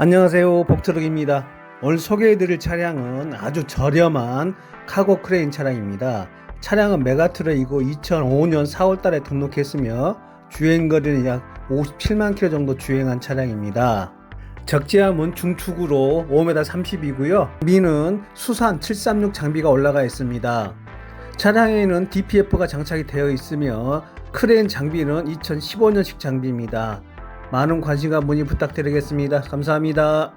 안녕하세요. 복트럭입니다. 오늘 소개해드릴 차량은 아주 저렴한 카고 크레인 차량입니다. 차량은 메가트럭이고 2005년 4월달에 등록했으며 주행거리는 약 57만 킬로 정도 주행한 차량입니다. 적재함은 중축으로 5m 30이고요. 미는 수산 736 장비가 올라가 있습니다. 차량에는 DPF가 장착이 되어 있으며 크레인 장비는 2015년식 장비입니다 많은 관심과 문의 부탁드리겠습니다. 감사합니다.